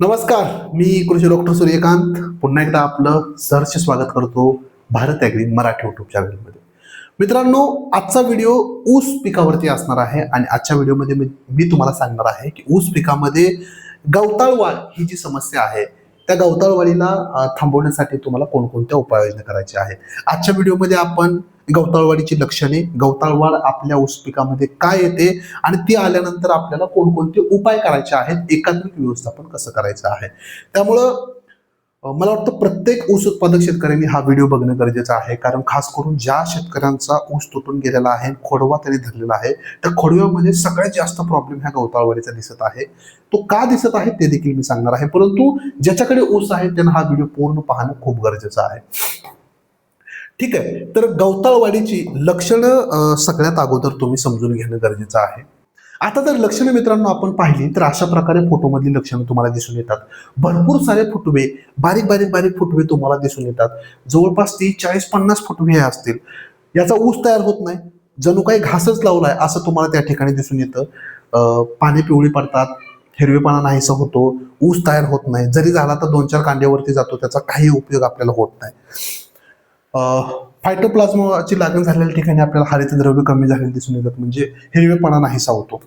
नमस्कार मी कृषी डॉक्टर सूर्यकांत. पुन्हा एकदा आपलं सहर्ष स्वागत करतो भारत ॲग्री मराठी युट्यूब चॅनलमध्ये मित्रांनो आजचा व्हिडिओ ऊस पिकावरती असणार आहे आणि आजच्या व्हिडिओमध्ये मी मी तुम्हाला सांगणार आहे की ऊस पिकामध्ये गवताळ वाढ ही जी समस्या आहे त्या गवताळवाडीला थांबवण्यासाठी तुम्हाला कोणकोणत्या उपाययोजना करायच्या आहेत? आजच्या व्हिडिओमध्ये आपण गवताळवाडीची लक्षणे गवताळवाड आपल्या ऊस पिकामध्ये काय येते आणि ती आल्यानंतर आपल्याला कोणकोणते उपाय करायचे आहेत एकात्मिक व्यवस्थापन कसं करायचं आहे? त्यामुळं मला वाटतं प्रत्येक ऊस उत्पादक शेतकऱ्यांनी हा व्हिडिओ बघणं गरजेचं आहे. कारण खास करून ज्या शेतकऱ्यांचा ऊस तुटून गेलेला आहे खोडवा त्यांनी धरलेला आहे त्या खोडव्यामध्ये सगळ्यात जास्त प्रॉब्लेम ह्या गवताळवाडीचा दिसत आहे. तो का दिसत आहे ते देखील मी सांगणार आहे. परंतु ज्याच्याकडे ऊस आहे त्यांना हा व्हिडिओ पूर्ण पाहणं खूप गरजेचं आहे. ठीक आहे. तर गवताळवाडीची लक्षणं सगळ्यात अगोदर तुम्ही समजून घेणं गरजेचं आहे. आता जर लक्षणं मित्रांनो आपण पाहिली तर अशा प्रकारे फोटोमधली लक्षणं तुम्हाला दिसून येतात. भरपूर सारे फुटवे बारीक बारीक बारीक फुटवे तुम्हाला दिसून येतात. जवळपास तीस चाळीस पन्नास फुटवे हे असतील. याचा ऊस तयार होत नाही. जणू काही घासच लावलाय असं तुम्हाला त्या ठिकाणी दिसून येतं. पाने पिवळी पडतात हिरवेपणा नाहीसा होतो ऊस तयार होत नाही. जरी झाला तर दोन चार कांड्यावरती जातो त्याचा काही उपयोग आपल्याला होत नाही. फायटोप्लाझ्माची लागण झालेल्या ठिकाणी आपल्याला हरितद्रव्य कमी झालेले दिसून येतात. म्हणजे हिरवेपणा नाहीसा होतो.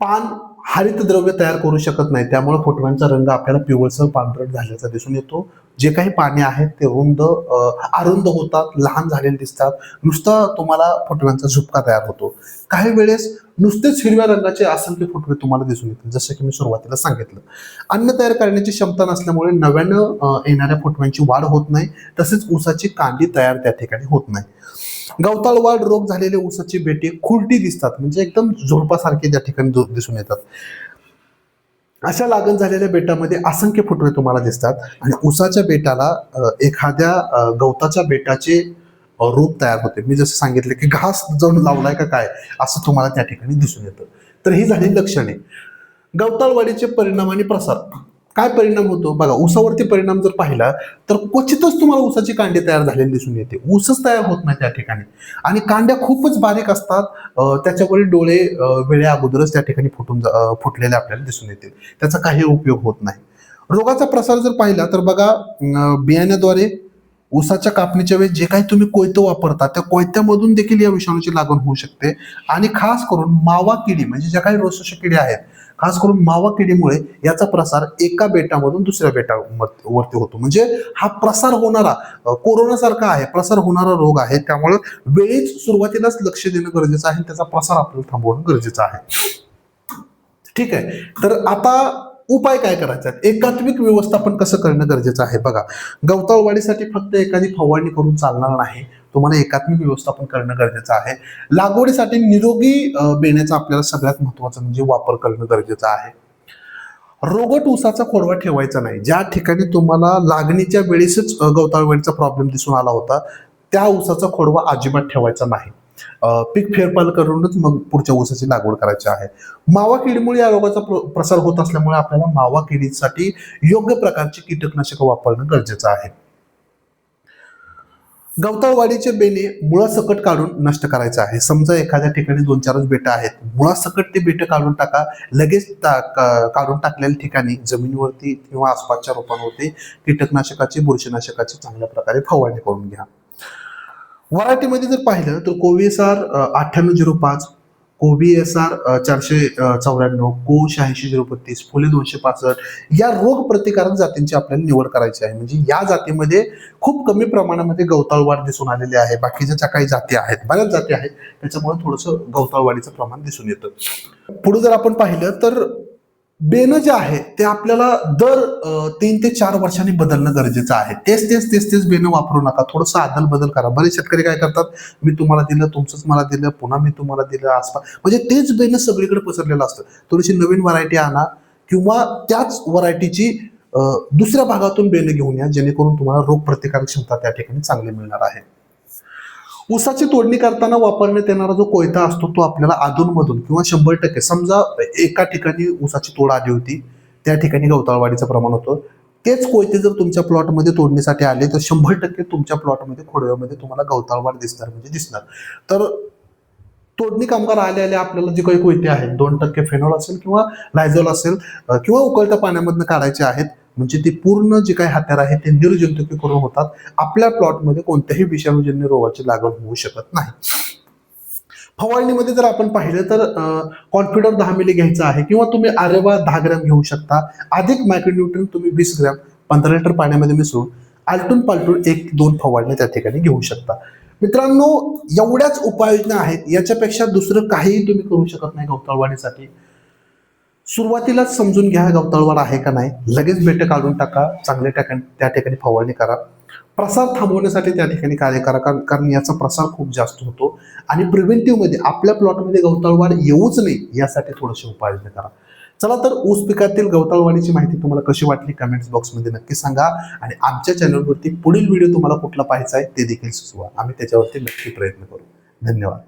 पान हरितद्रव्य तयार करू शकत नाही. त्यामुळे फुटव्यांचा रंग आपल्याला पिवळसर पांढरट झाल्याचा दिसून येतो. जे काही पाने आहेत ते रुंद अरुंद होतात लहान झालेले दिसतात. नुसतं तुम्हाला फुटव्यांचा झुपका तयार होतो. काही वेळेस नुसतेच हिरव्या रंगाचे असंख्य फुटवे तुम्हाला दिसून येतील जसं की मी सुरुवातीला सांगितलं. अन्न तयार करण्याची क्षमता नसल्यामुळे नव्यानं येणाऱ्या फुटव्यांची वाढ होत नाही तसेच ऊसाची कांडी तयार त्या ठिकाणी होत नाही. गवताळ वाढ रोग झालेले ऊसाची बेटे खुलटी दिसतात म्हणजे एकदम झुडपासारखे त्या ठिकाणी दिसून येतात. अशा लागण झालेल्या बेटामध्ये असंख्य फुटवे तुम्हाला दिसतात. आणि उसाच्या बेटाला एखाद्या गवताच्या बेटाचे रूप तयार होते. मी जसं सांगितलं की घास जाऊन लावलाय का काय असं तुम्हाला त्या ठिकाणी दिसून येतं. तर ही झाली लक्षणे. गवताळवाडीचे परिणाम आणि प्रसार. काय परिणाम होतो? बघा ऊसावरती परिणाम जर पाहिला तर क्वचितच तुम्हाला ऊसाची कांडी तयार झालेली दिसून येते. ऊसच तयार होत नाही त्या ठिकाणी. आणि कांड्या खूपच बारीक असतात. त्याच्यावरील डोळे वेळ्या अगोदरच त्या ठिकाणी फुटून जा- फुटलेले आपल्याला दिसून येतील त्याचा काही उपयोग होत नाही. रोगाचा प्रसार जर पाहिला तर बघा बियाण्याद्वारे ऊसाच्या कापणीच्या वेळेस जे काही तुम्ही कोयतं वापरता त्या कोयत्यामधून देखील या विषाणूची लागण होऊ शकते. आणि खास करून मावा किडी म्हणजे ज्या काही रोसोश किडी आहेत खास करून मावा किडीमुळे याचा प्रसार एका बेटामधून दुसऱ्या बेटावरती होतो. म्हणजे हा प्रसार होणारा कोरोनासारखा आहे प्रसार होणारा रोग आहे. त्यामुळे वेळीच सुरुवातीलाच लक्ष देणं गरजेचं आहे त्याचा प्रसार आपल्याला थांबवणं गरजेचं आहे. ठीक आहे. तर आता उपाय काय करायचा एकात्मिक व्यवस्थापन कसं करणं गरजेचं आहे? बघा गवताळ वाढीसाठी फक्त एखादी फवारणी करून चालणार नाही. तुम्हाला एकात्मिक व्यवस्थापन करणं गरजेचं आहे. लागवडीसाठी निरोगी बेण्याचा आपल्याला सगळ्यात महत्वाचं म्हणजे वापर करणं गरजेचं आहे. रोगट ऊसाचा खोडवा ठेवायचा नाही. ज्या ठिकाणी तुम्हाला लागणीच्या वेळेसच अ, प्रॉब्लेम दिसून आला होता त्या ऊसाचा खोडवा अजिबात ठेवायचा नाही. पीक फेरपाल करूनच मग पुढच्या ऊसाची लागवड करायची आहे. मावा किडीमुळे या रोगाचा प्र- प्रसार होत असल्यामुळे आपल्याला मावा किडीसाठी योग्य प्रकारची कीटकनाशकं वापरणं गरजेचं आहे. गवताळवाडीचे बेने मुळासकट काढून नष्ट करायचं आहे. समजा एखाद्या ठिकाणी दोन चारच बेटं आहेत. मुळासकट ते बेटं काढून टाका. लगेच ता काढून टाकलेल्या ठिकाणी जमिनीवरती किंवा आसपासच्या रोपांवरती कीटकनाशकाची बुरशीनाशकाची चांगल्या प्रकारे फवारणी करून घ्या. व्हरायटीमध्ये जर पाहिलं तर कोविसार अठ्ठ्याण्णव झिरो पाच कोबी एस आर चारशे चौऱ्याण्णव को शहाऐंशी झिरो बत्तीस फुले दोनशे पासष्ट या रोग प्रतिकारक जातींची आपल्याला निवड करायची आहे. म्हणजे या जातीमध्ये खूप कमी प्रमाणामध्ये गवताळवाढ दिसून आलेली आहे. बाकीच्या ज्या काही जाती आहेत बऱ्याच जाती आहेत त्याच्यामुळे थोडंसं गवताळवाढीचं प्रमाण दिसून येतं. पुढे जर आपण पाहिलं तर बेन जे आहे ते आपल्याला दर तीन ते चार वर्षांनी बदलणं गरजेचं आहे. तेच तेच तेच तेच बेनं वापरू नका. थोडंसं आदल बदल करा. बरेच शेतकरी काय करतात मी तुम्हाला दिलं तुमचंच मला दिलं पुन्हा मी तुम्हाला दिलं आसपास म्हणजे तेच बेनं सगळीकडे पसरलेलं असतं. थोडीशी नवीन व्हरायटी आणा किंवा त्याच व्हरायटीची दुसऱ्या भागातून बेनं घेऊन या जेणेकरून तुम्हाला रोग प्रतिकारक क्षमता त्या ठिकाणी चांगली मिळणार आहे. ऊसाची तोडणी करताना वापरण्यात येणारा जो कोयता असतो तो आपल्याला अधूनमधून किंवा शंभर टक्के समजा एका ठिकाणी ऊसाची तोड आली होती त्या ठिकाणी गवताळवाडीचं प्रमाण होतं. तेच कोयते जर तुमच्या प्लॉटमध्ये तोडणीसाठी आले तर शंभर टक्के तुमच्या प्लॉटमध्ये खोडव्यामध्ये तुम्हाला गवताळवाड दिसणार म्हणजे दिसणार. तर तोडणी कामगार आले आले आपल्याला जे काही कोयते आहेत दोन टक्के फेनॉल असेल किंवा लायझॉल असेल किंवा उकळत्या पाण्यामधनं काढायचे आहेत म्हणजे ते पूर्ण जे काही हत्यार आहे ते निर्जंतुकीकरण होतात. आपल्या प्लॉटमध्ये कोणत्याही विषाणूजन्य रोगाची लागण होऊ शकत नाही. फवारणीमध्ये जर आपण पाहिलं तर कॉन्फिडर दहा मिली घ्यायचा आहे किंवा तुम्ही आरेवा दहा ग्रॅम घेऊ शकता. अधिक मायक्रोन्युट्रन तुम्ही वीस ग्रॅम पंधरा लिटर पाण्यामध्ये मिसळून आलटून पालटून एक दोन फवारणी त्या ठिकाणी घेऊ शकता. मित्रांनो एवढ्याच उपाययोजना आहेत. याच्यापेक्षा दुसरं काहीही तुम्ही करू शकत नाही गवताळवाढीसाठी सुरुवातीलाच समजून घ्या गवताळवाड आहे का नाही. लगेच बेटं काढून टाका. चांगल्या ठिकाणी त्या ठिकाणी फवारणी करा. प्रसार थांबवण्यासाठी त्या ठिकाणी कार्य करा. कारण कारण याचा प्रसार खूप जास्त होतो. आणि प्रिव्हेंटिव्हमध्ये आपल्या प्लॉटमध्ये गवताळवाढ येऊच नाही यासाठी थोडेसे उपाययोजना करा. चला तर ऊस पिकातील गवताळवाढीची माहिती तुम्हाला कशी वाटली? कमेंट्स बॉक्समध्ये नक्की सांगा. आणि आमच्या चॅनलवरती पुढील व्हिडिओ तुम्हाला कुठला पाहायचा आहे ते देखील सुचवा. आम्ही त्याच्यावरती नक्की प्रयत्न करू. धन्यवाद.